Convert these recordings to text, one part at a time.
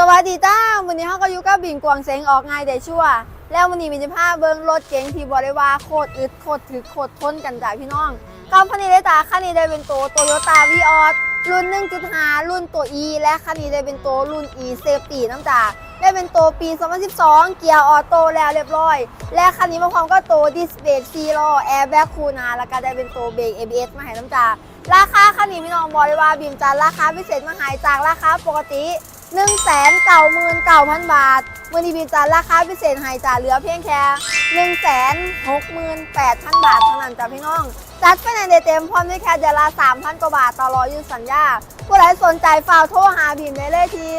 สวัสดีจ้าวันนี้เขาก็อยู่กับบินกวางเซงออกง่ายได้ชั่ว แล้ววันนี้มินจะพาเบิ้งรถเก๋งที่บริวาโคตรอึดโคตรถึกโคตรทนกันจ้าพี่น้องกับคันนี้ได้จ้าคันนี้ได้เป็นตัวโตโยต้าวีออสรุ่น 1.5 รุ่นตัว E และคันนี้ได้เป็นตัวรุ่น E เซฟตี้น้ำจ้าได้เป็นตัวปี 2012 เกียร์ออโต้แล้วเรียบร้อย และคันนี้มาพร้อมกับตัวดิสเบรกซีโร่แอร์แบ็กคูนาแล้วก็ได้เป็นตัวเบรก ABS มาให้น้ำจ้าราคาคันนี้พี่น้องบอกเลยว่าบีมจันราคาพิเศษมาหายจากราคาปกติ 1 9 9 9 0 0 0บาทวันนี้บีมจันราคาพิเศษให้จ่าเหลือเพียงแค่1 6 8 0 0 0บาทเท่านั้นจ้ะพี่น้อง จัดไฟแนนซ์ได้เต็มพร้อมด้วยแค่เดือนละ3,000กว่าบาทต่อรอยืนสัญญา ผู้ใดสนใจฝากโทรหาบีมได้เลยที่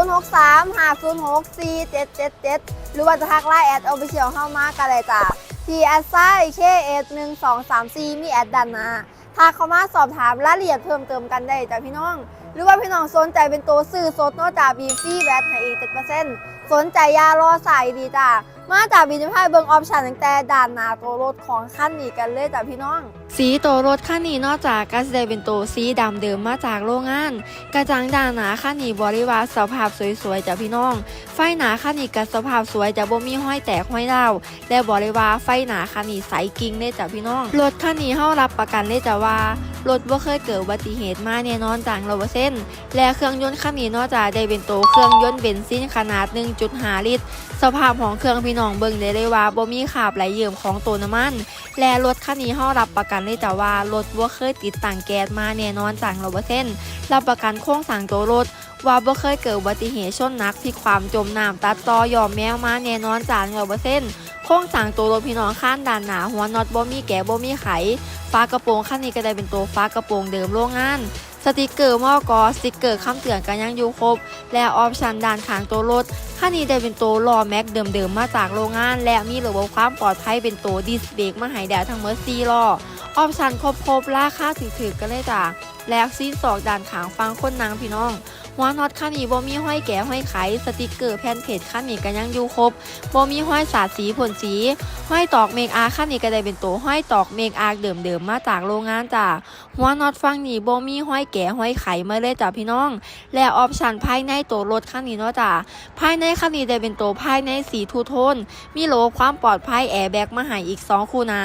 063 506 4777 หรือว่าจะทักไลน์แอดเอาไปเชียวเข้ามากันเลยจ้ะที่แอดไซเคเอสหนึ่งสองสามสี่มีแอดดันนะถ้าเข้ามาสอบถามรายละเอียดเพิ่มเติมกันได้จ้ะพี่น้อง หรือว่าพี่น้องสนใจเป็นตัวซื้อสดนอกจากบีฟรีแบตให้อีก7%สนใจยารอใส่ดีจ้ะมาจากบีจะพายเบิงออปชันตั้งแต่ด่านหน้าตัวรถของขั้นนี้กันเลยจ้ะพี่น้อง สีตัวรถคันนี้นอกจากการแสดเป็นตัวสีดำเดิมมาจากโรงงาน กระจังด้านหนาคันนี้บริวารสภาพสวยๆจากพี่น้อง ไฟหนาคันนี้กับสภาพสวยจะบ่มีห้อยแตกห้อยดาวและบริวารไฟหนาคันนี้ใสกิ่งเลยจ้ะพี่น้องรถคันนี้เฮารับประกันเลยจ้ะว่า รถบ่เคยเกิดอุบัติเหตุมาแน่นอนจากร้อยเปอร์เซ็นต์และเครื่องยนต์คันนี้นอกจากได้เป็นตัวเครื่องยนต์เบนซินขนาด 1.5 ลิตร สภาพของเครื่องพี่น้องเบิ่งได้เลยว่าบ่มีขาบไหลเยิ่มของตัวน้ำมัน และรถคันนี้เฮารับประกันเลยจ้ะว่ารถบ่เคยติดตั้งแก๊สมาแน่นอนจากร้อยเปอร์เซ็นต์รับประกันโครงสร้างตัวรถว่าบ่เคยเกิดอุบัติเหตุชนนักที่ความจมน้ำตัดต่อยอมแมวมาแน่นอนจากร้อยเปอร์เซ็นต์ โครงสร้างตัวรถพี่น้องข้างด้านหนาหัวน็อตบ่มีแกะบ่มีไขฝากระโปรงคันนี้ก็ได้เป็นตัวฝากระโปรงเดิมโรงงาน สติกเกอร์มอกอสติกเกอร์คำเตือนกันยังอยู่ครบ และออปชันด้านข้างตัวรถคันนี้ได้เป็นตัวล้อแม็กเดิมๆมาจากโรงงาน และมีระบบความปลอดภัยเป็นตัวดิสเบรกมาให้แล้วทั้งหมด4ล้อออปชันครบๆราคาถือๆกันเลยจ้ะและซีนสอกด้านขางฟังคนนางพี่น้อง หัวน็อตคันนี้บ่มีห้อยแก่ห้อยไขสติกเกอร์แผ่นเพจคันนี้ก็ยังอยู่ครบบ่มีห้อยสาดสีพ่นสี ห้อยตอกเมกอาร์คันนี้ก็ได้เป็นตัวห้อยตอกเมกอาร์เดิมๆมาจากโรงงานจ้ะหัวน็อตฟังนี้บ่มีห้อยแก่ห้อยไขมาเลยจ้ะพี่น้อง และออปชันภายในตัวรถคันนี้เนาะจ้ะภายในคันนี้ได้เป็นตัวภายในสีทูโทนมีโลความปลอดภัยแอร์แบ็กมาให้อีก 2 คู่นะ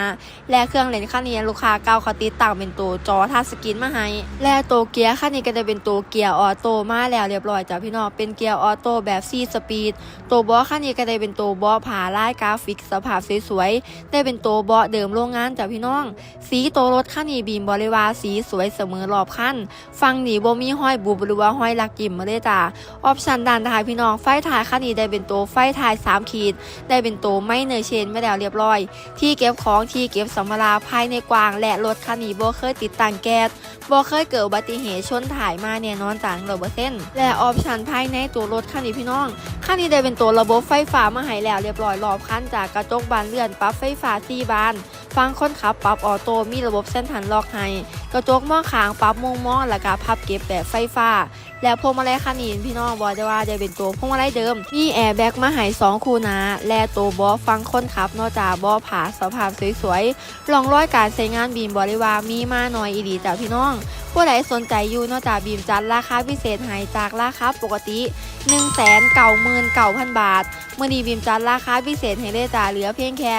และเครื่องเล่นคันนี้ลูกค้าเก่าเขาติดตั้งเป็นตัวจอทัชสกรีนมาให้และตัวเกียร์คันนี้ก็จะเป็นตัวเกียร์ออโต้มาาแล้วเรียบร้อยจ้ะพี่น้องเป็นเกียร์ออโต้แบบ4สปีดตัวเบาะคันนี้ก็ได้เป็นตัวเบาะผ่าลายกราฟิกสภาพสวยๆได้เป็นตัวเบาะเดิมโรงงานจ้ะพี่น้อง สีตัวรถคันนี้บีมบริวาสีสวยเสมอรอบคันฟังหนีบ่มีห้อยบุบหรือว่าห้อยลักกิ่มมาเลยจ้ะออปชันด้านท้ายพี่น้องไฟท้ายคันนี้ได้เป็นตัวไฟท้ายสามขีด ได้เป็นตัวไม่เนยเชนไม่แล้วเรียบร้อย ที่เก็บของที่เก็บสัมภาระภายในกวางและรถคันนี้บ่เคยติดตั้งแก๊ส บ่เคยเกิดอุบัติเหตุชนถ่ายมาเนี่ยนอนจากร้อยเปอร์เซ็นต์และออปชันภายในตัวรถคันนี้พี่น้องคันนี้ได้เป็นตัวระบบไฟฟ้ามาให้แล้วเรียบร้อยรอบคันจากกระจกบานเลื่อนปรั๊บไฟฟ้าสี่บาน ฟังคนขับปรับออโต้มีระบบเส้นทันล็อกให้ กระจกมองขางปรับมุมมองและก็พับเก็บแบบไฟฟ้า แล้วพวงมาลัยคันนี้พี่น้องบอกได้ว่าจะเป็นตัวพวงมาลัยเดิม มีแอร์แบ็กมาให้สองคูนาและตัวบอฟังคนขับนอกจากบอผาสภาพสวยๆลองร้อยการใช้งานบีมบริวามีมาหน่อยอีดีจ้ะพี่น้อง ผู้ใดสนใจอยู่นอกจากบีมจัดราคาพิเศษหายจากราคาปกติ 1 9 9 0 0 0 บาท เมื่อนี้บีมจัดราคาพิเศษให้เลยจ้าเหลือเพียงแค่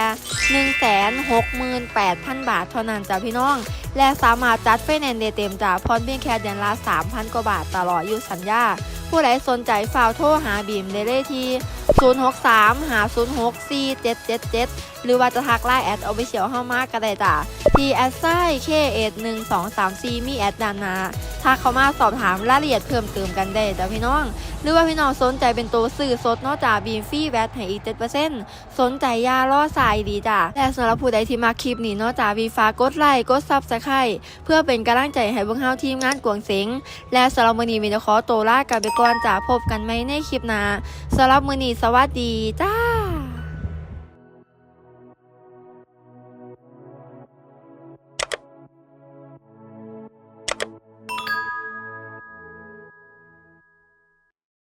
168,000 บาทเท่านั้นจ้ะพี่น้อง และสามารถจัดไฟแนนซ์ได้เต็มจ้าพรเพียงแค่เดือนละ3,000กว่าบาทตลอดอยู่สัญญา ผู้ใดสนใจฝากโทรหาบีมได้เลยที่ 063 506 4777 หรือว่าจะทักไลน์แอดเอาไปเฉียวเข้ามาก็ได้จ้ะที่แอดไซเคเอ1 2 3 4มีแอดดานนาถ้าเข้ามาสอบถามรายละเอียดเพิ่มเติมกันได้จ้ะพี่น้อง หรือว่าพี่น้องสนใจเป็นตัวสื่อสดนอกจากบีมฟรีแวตให้อีก7%สนใจยาล่อสายดีจ้ะและสำหรับผู้ใดที่มาคลิปนี้นอกจากวีฟ้ากดไลค์กดซับสไครต์เพื่อเป็นกำลังใจให้พวกเฮาทีมงานกวงเสงและสำหรับมื้อนี้มีจะขอตัวลากันไปก่อนจะพบกันไหมในคลิปหน้าสำหรับมือนี้สวัสดีจ้า